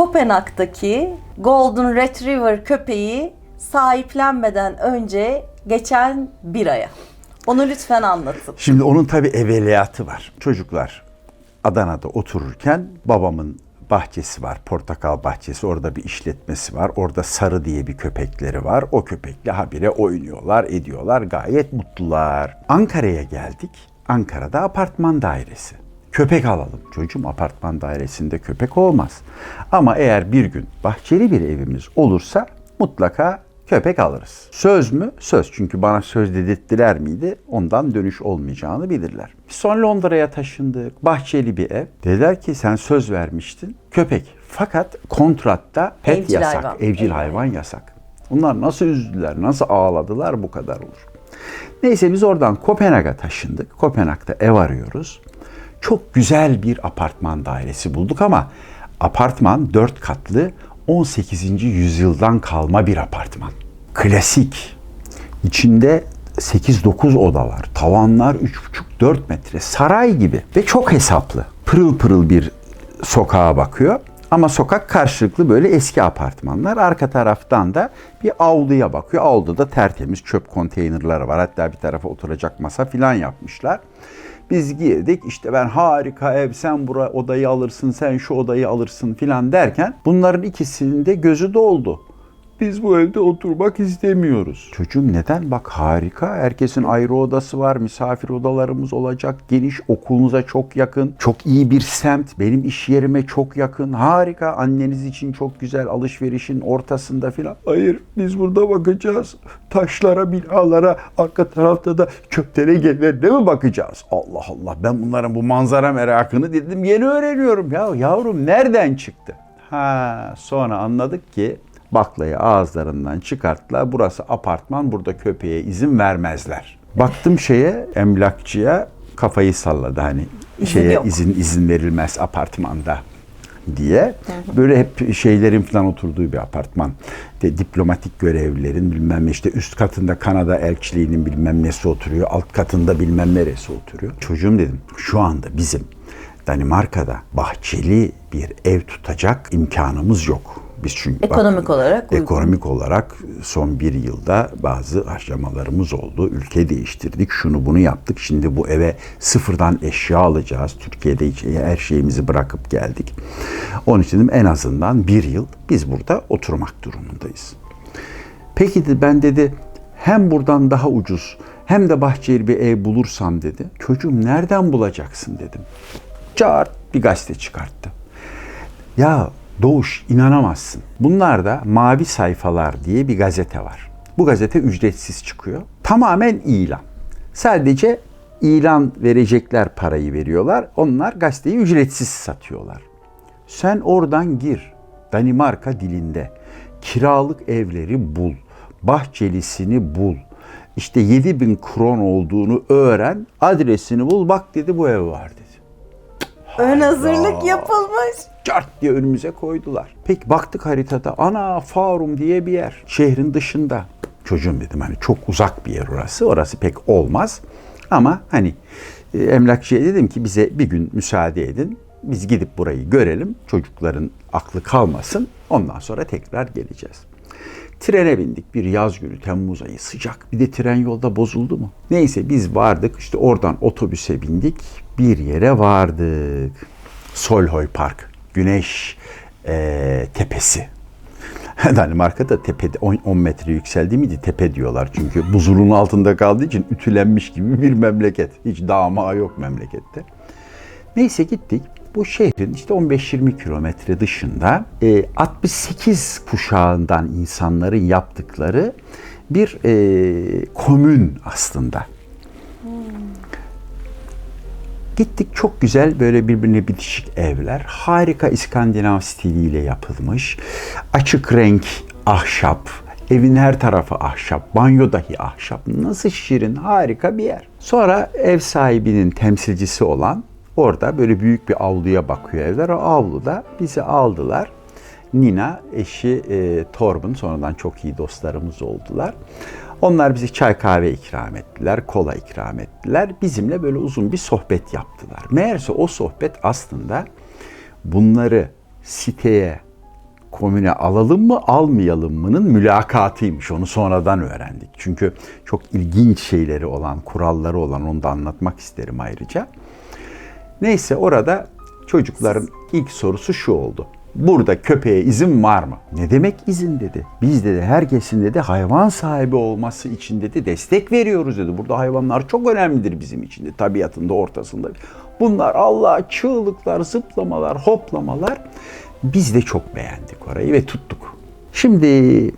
Kopenhag'daki Golden Retriever köpeği sahiplenmeden önce geçen bir aya. Onu lütfen anlatın. Şimdi onun tabii evveliyatı var. Çocuklar Adana'da otururken babamın bahçesi var. Portakal bahçesi. Orada bir işletmesi var. Orada Sarı diye bir köpekleri var. O köpekle habire oynuyorlar, ediyorlar. Gayet mutlular. Ankara'ya geldik. Ankara'da apartman dairesi. Köpek alalım. Çocuğum apartman dairesinde köpek olmaz. Ama eğer bir gün bahçeli bir evimiz olursa mutlaka köpek alırız. Söz mü? Söz. Çünkü bana söz dedirttiler miydi? Ondan dönüş olmayacağını bilirler. Biz sonra Londra'ya taşındık. Bahçeli bir ev. Dediler ki sen söz vermiştin. Köpek. Fakat kontratta pet Evcil yasak. hayvan. Evcil Evet. hayvan yasak. Bunlar nasıl üzdüler, nasıl ağladılar bu kadar olur. Neyse biz oradan Kopenhag'a taşındık. Kopenhag'da ev arıyoruz. Çok güzel bir apartman dairesi bulduk ama apartman 4 katlı 18. yüzyıldan kalma bir apartman. Klasik. İçinde 8-9 oda var. Tavanlar 3,5-4 metre. Saray gibi ve çok hesaplı. Pırıl pırıl bir sokağa bakıyor. Ama sokak karşılıklı böyle eski apartmanlar. Arka taraftan da bir avluya bakıyor. Avluda tertemiz çöp konteynerları var. Hatta bir tarafa oturacak masa filan yapmışlar. Biz girdik işte ben harika ev sen bura odayı alırsın sen şu odayı alırsın filan derken bunların ikisinin de gözü doldu. Biz bu evde oturmak istemiyoruz. Çocuğum neden? Bak harika. Herkesin ayrı odası var. Misafir odalarımız olacak. Geniş okulunuza çok yakın. Çok iyi bir semt. Benim iş yerime çok yakın. Harika. Anneniz için çok güzel. Alışverişin ortasında filan. Hayır biz burada bakacağız. Taşlara, binalara, arka tarafta da köktenegelerine mi bakacağız? Allah Allah ben bunların bu manzara merakını dedim yeni öğreniyorum. Ya yavrum nereden çıktı? Ha sonra anladık ki baklayı ağızlarından çıkarttılar. Burası apartman, burada köpeğe izin vermezler. Baktım şeye, emlakçıya kafayı salladı hani İzin şeye yok. izin izin verilmez apartmanda diye. Böyle hep şeylerin falan oturduğu bir apartman. De, diplomatik görevlilerin bilmem ne işte üst katında Kanada elçiliğinin bilmem nesi oturuyor. Alt katında bilmem neresi oturuyor. Çocuğum dedim şu anda bizim Danimarka'da bahçeli bir ev tutacak imkanımız yok. Biz çünkü bak- Ekonomik olarak uygun. ekonomik olarak son bir yılda bazı harcamalarımız oldu. Ülke değiştirdik, şunu bunu yaptık. Şimdi bu eve sıfırdan eşya alacağız. Türkiye'de hiç- her şeyimizi bırakıp geldik. Onun için en azından bir yıl biz burada oturmak durumundayız. Peki de ben dedi hem buradan daha ucuz hem de bahçeli bir ev bulursam dedi. Çocuğum nereden bulacaksın dedim. Çağırt bir gazete çıkarttı. Ya Doğuş inanamazsın. Bunlarda Mavi Sayfalar diye bir gazete var. Bu gazete ücretsiz çıkıyor. Tamamen ilan. Sadece ilan verecekler parayı veriyorlar. Onlar gazeteyi ücretsiz satıyorlar. Sen oradan gir. Danimarka dilinde. Kiralık evleri bul. Bahçelisini bul. İşte 7000 kron olduğunu öğren. Adresini bul. Bak dedi bu ev var dedi Ön hazırlık yapılmış. cart diye önümüze koydular. Peki baktık haritada ana Farum diye bir yer şehrin dışında. Çocuğum dedim hani çok uzak bir yer orası. Orası pek olmaz. Ama hani e, emlakçıya dedim ki bize bir gün müsaade edin. Biz gidip burayı görelim. Çocukların aklı kalmasın. Ondan sonra tekrar geleceğiz. Trene bindik bir yaz günü Temmuz ayı sıcak. Bir de tren yolda bozuldu mu? Neyse biz vardık işte oradan otobüse bindik bir yere vardık. Solhoy Park, Güneş eee, Tepesi. Danimarka'da tepede 10, 10 metre yükseldi miydi tepe diyorlar. Çünkü buzulun altında kaldığı için ütülenmiş gibi bir memleket. Hiç dağ mağı yok memlekette. Neyse gittik. Bu şehrin işte 15-20 kilometre dışında e, 68 kuşağından insanların yaptıkları bir e, komün aslında. Gittik çok güzel böyle birbirine bitişik evler. Harika İskandinav stiliyle yapılmış. Açık renk ahşap. Evin her tarafı ahşap. Banyo dahi ahşap. Nasıl şirin, harika bir yer. Sonra ev sahibinin temsilcisi olan orada böyle büyük bir avluya bakıyor evler. O avluda bizi aldılar. Nina, eşi e, Torben sonradan çok iyi dostlarımız oldular. Onlar bize çay kahve ikram ettiler, kola ikram ettiler. Bizimle böyle uzun bir sohbet yaptılar. Meğerse o sohbet aslında bunları siteye, komüne alalım mı almayalım mı'nın mülakatıymış. Onu sonradan öğrendik. Çünkü çok ilginç şeyleri olan, kuralları olan onu da anlatmak isterim ayrıca. Neyse orada çocukların ilk sorusu şu oldu. Burada köpeğe izin var mı? Ne demek izin dedi. Biz dedi herkesin dedi hayvan sahibi olması için dedi destek veriyoruz dedi. Burada hayvanlar çok önemlidir bizim için de tabiatında ortasında. Bunlar Allah çığlıklar, zıplamalar, hoplamalar. Biz de çok beğendik orayı ve tuttuk. Şimdi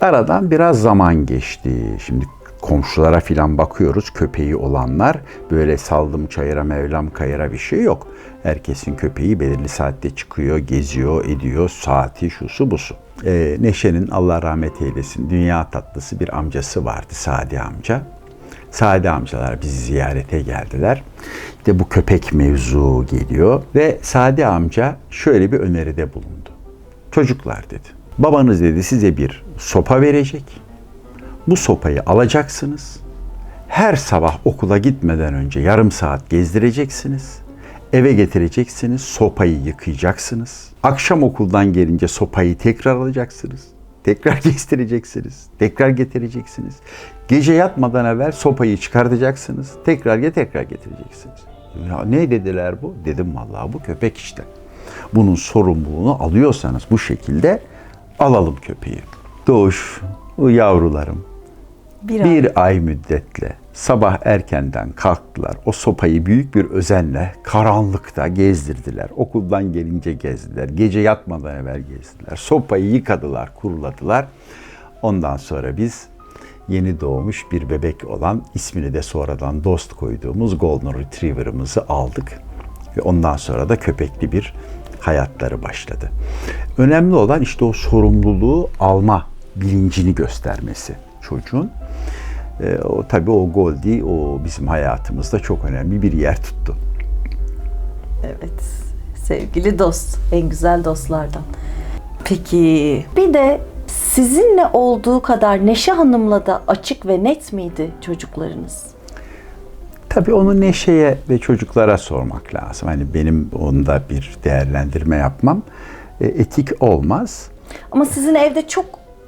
aradan biraz zaman geçti. Şimdi komşulara filan bakıyoruz köpeği olanlar böyle saldım çayıra mevlam kayıra bir şey yok. Herkesin köpeği belirli saatte çıkıyor, geziyor, ediyor, saati şusu busu. Ee, Neşe'nin Allah rahmet eylesin dünya tatlısı bir amcası vardı Sadi amca. Sadi amcalar bizi ziyarete geldiler. İşte bu köpek mevzu geliyor ve Sadi amca şöyle bir öneride bulundu. Çocuklar dedi. Babanız dedi size bir sopa verecek. Bu sopayı alacaksınız. Her sabah okula gitmeden önce yarım saat gezdireceksiniz. Eve getireceksiniz, sopayı yıkayacaksınız. Akşam okuldan gelince sopayı tekrar alacaksınız. Tekrar gezdireceksiniz. Tekrar getireceksiniz. Gece yatmadan evvel sopayı çıkartacaksınız. Tekrar ge tekrar getireceksiniz. Ya ne dediler bu? Dedim vallahi bu köpek işte. Bunun sorumluluğunu alıyorsanız bu şekilde alalım köpeği. Doğuş, yavrularım Bir, ay. bir ay müddetle sabah erkenden kalktılar. O sopayı büyük bir özenle karanlıkta gezdirdiler. Okuldan gelince gezdiler. Gece yatmadan evvel gezdiler. Sopayı yıkadılar, kuruladılar. Ondan sonra biz yeni doğmuş bir bebek olan ismini de sonradan dost koyduğumuz Golden Retriever'ımızı aldık. Ve ondan sonra da köpekli bir hayatları başladı. Önemli olan işte o sorumluluğu alma bilincini göstermesi çocuğun. E, o tabii o Goldie o bizim hayatımızda çok önemli bir yer tuttu. Evet. Sevgili dost. En güzel dostlardan. Peki bir de sizinle olduğu kadar Neşe Hanım'la da açık ve net miydi çocuklarınız? Tabii onu Neşe'ye ve çocuklara sormak lazım. Hani benim onda bir değerlendirme yapmam e, etik olmaz. Ama sizin evde çok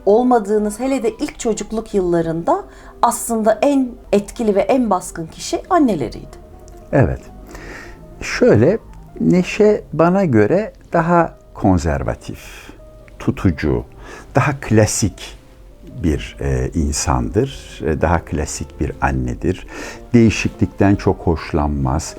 olmadığınız hele de ilk çocukluk yıllarında aslında en etkili ve en baskın kişi anneleriydi. Evet. Şöyle Neşe bana göre daha konservatif, tutucu, daha klasik bir e, insandır. E, Daha klasik bir annedir. Değişiklikten çok hoşlanmaz.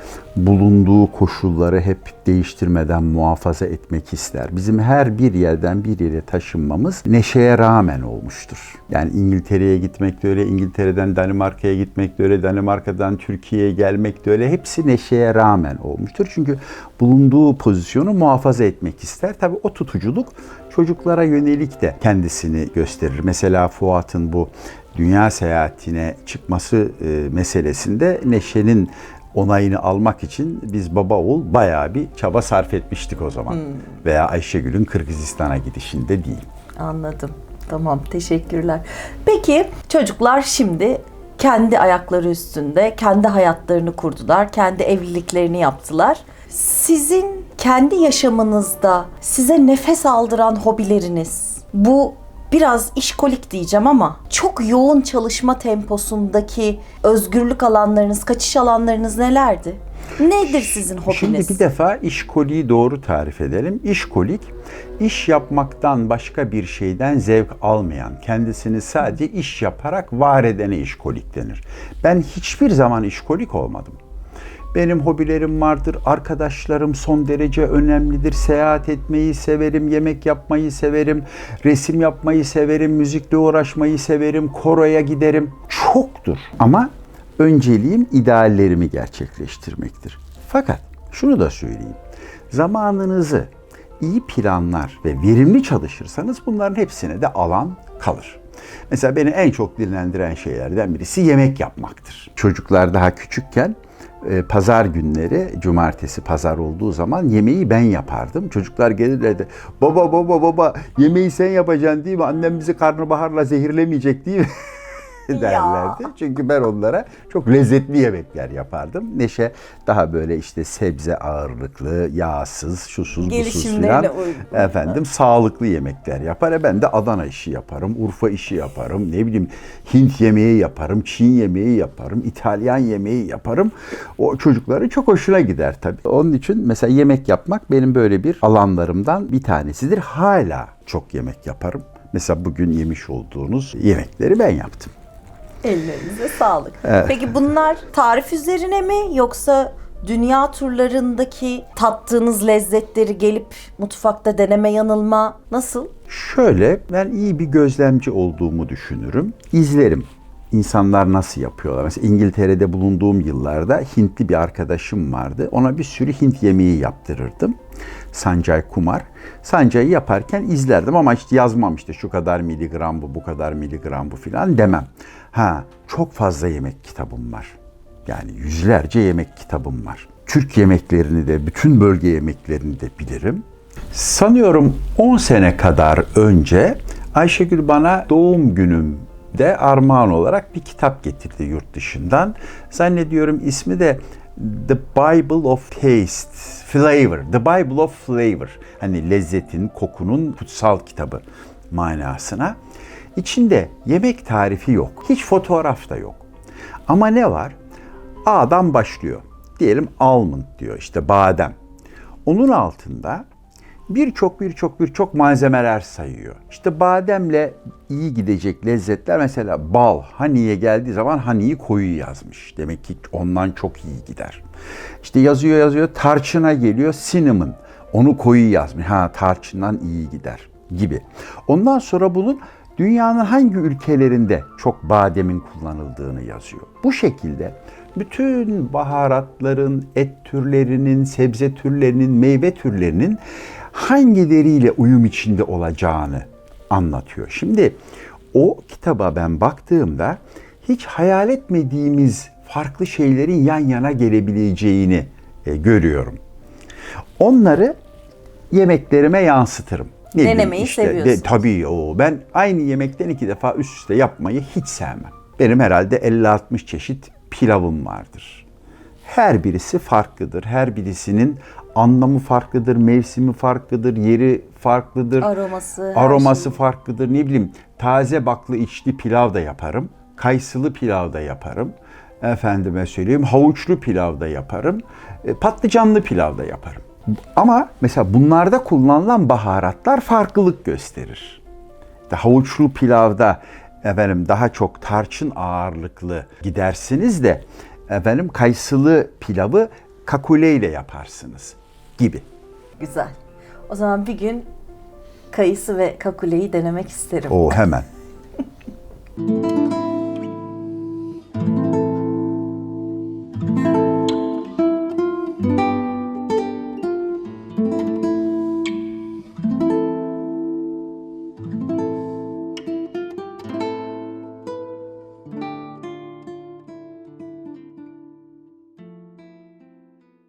Bulunduğu koşulları hep değiştirmeden muhafaza etmek ister. Bizim her bir yerden bir yere taşınmamız Neşe'ye rağmen olmuştur. Yani İngiltere'ye gitmek de öyle, İngiltere'den Danimarka'ya gitmek de öyle, Danimarka'dan Türkiye'ye gelmek de öyle. Hepsi Neşe'ye rağmen olmuştur. Çünkü bulunduğu pozisyonu muhafaza etmek ister. Tabii o tutuculuk çocuklara yönelik de kendisini gösterir. Mesela Fuat'ın bu dünya seyahatine çıkması e, meselesinde Neşe'nin onayını almak için biz baba oğul bayağı bir çaba sarf etmiştik o zaman. Veya Ayşegül'ün Kırgızistan'a gidişinde değil. Anladım. Tamam, teşekkürler. Peki çocuklar şimdi kendi ayakları üstünde kendi hayatlarını kurdular, kendi evliliklerini yaptılar. Sizin kendi yaşamınızda size nefes aldıran hobileriniz bu biraz işkolik diyeceğim ama çok yoğun çalışma temposundaki özgürlük alanlarınız, kaçış alanlarınız nelerdi? Nedir sizin hobiniz? Şimdi bir defa işkoliği doğru tarif edelim. İşkolik, iş yapmaktan başka bir şeyden zevk almayan, kendisini sadece iş yaparak var edene işkolik denir. Ben hiçbir zaman işkolik olmadım. Benim hobilerim vardır, arkadaşlarım son derece önemlidir. Seyahat etmeyi severim, yemek yapmayı severim, resim yapmayı severim, müzikle uğraşmayı severim, koroya giderim. Çoktur ama önceliğim ideallerimi gerçekleştirmektir. Fakat şunu da söyleyeyim. Zamanınızı iyi planlar ve verimli çalışırsanız bunların hepsine de alan kalır. Mesela beni en çok dinlendiren şeylerden birisi yemek yapmaktır. Çocuklar daha küçükken e, pazar günleri, cumartesi pazar olduğu zaman yemeği ben yapardım. Çocuklar gelirlerdi. Baba baba baba yemeği sen yapacaksın değil mi? Annem bizi karnabaharla zehirlemeyecek değil mi? derlerdi. Çünkü ben onlara çok lezzetli yemekler yapardım. Neşe daha böyle işte sebze ağırlıklı, yağsız, şusuz, busuz filan. Efendim sağlıklı yemekler yapar. E ben de Adana işi yaparım, Urfa işi yaparım, ne bileyim Hint yemeği yaparım, Çin yemeği yaparım, İtalyan yemeği yaparım. O çocukları çok hoşuna gider tabii. Onun için mesela yemek yapmak benim böyle bir alanlarımdan bir tanesidir. Hala çok yemek yaparım. Mesela bugün yemiş olduğunuz yemekleri ben yaptım. Ellerinize sağlık. Peki bunlar tarif üzerine mi yoksa dünya turlarındaki tattığınız lezzetleri gelip mutfakta deneme yanılma nasıl? Şöyle ben iyi bir gözlemci olduğumu düşünürüm. İzlerim. İnsanlar nasıl yapıyorlar? Mesela İngiltere'de bulunduğum yıllarda Hintli bir arkadaşım vardı. Ona bir sürü Hint yemeği yaptırırdım. Sancay Kumar. Sancay'ı yaparken izlerdim ama işte yazmam işte şu kadar miligram bu, bu kadar miligram bu filan demem. Ha çok fazla yemek kitabım var. Yani yüzlerce yemek kitabım var. Türk yemeklerini de, bütün bölge yemeklerini de bilirim. Sanıyorum 10 sene kadar önce Ayşegül bana doğum günümde armağan olarak bir kitap getirdi yurt dışından. Zannediyorum ismi de The Bible of Taste, Flavor. The Bible of Flavor. Hani lezzetin, kokunun kutsal kitabı manasına. İçinde yemek tarifi yok. Hiç fotoğraf da yok. Ama ne var? A'dan başlıyor. Diyelim almond diyor işte badem. Onun altında birçok birçok birçok malzemeler sayıyor. İşte bademle iyi gidecek lezzetler mesela bal, haniye geldiği zaman haniyi koyu yazmış. Demek ki ondan çok iyi gider. İşte yazıyor yazıyor tarçına geliyor cinnamon. Onu koyu yazmış. Ha tarçından iyi gider gibi. Ondan sonra bunun dünyanın hangi ülkelerinde çok bademin kullanıldığını yazıyor. Bu şekilde bütün baharatların, et türlerinin, sebze türlerinin, meyve türlerinin hangileriyle uyum içinde olacağını anlatıyor. Şimdi o kitaba ben baktığımda hiç hayal etmediğimiz farklı şeylerin yan yana gelebileceğini e, görüyorum. Onları yemeklerime yansıtırım. Ne Denemeyi seviyorsunuz. tabii o. Ben aynı yemekten iki defa üst üste yapmayı hiç sevmem. Benim herhalde 50-60 çeşit pilavım vardır. Her birisi farklıdır. Her birisinin anlamı farklıdır, mevsimi farklıdır, yeri farklıdır. Aroması, Aroması şey. farklıdır. Ne bileyim taze baklı içli pilav da yaparım. Kayısılı pilav da yaparım. Efendime söyleyeyim havuçlu pilav da yaparım. e, Patlıcanlı pilav da yaparım. Ama mesela bunlarda kullanılan baharatlar farklılık gösterir. İşte havuçlu pilavda efendim daha çok tarçın ağırlıklı gidersiniz de efendim kayısılı pilavı kakule ile yaparsınız gibi. Güzel. O zaman bir gün kayısı ve kakuleyi denemek isterim. O hemen.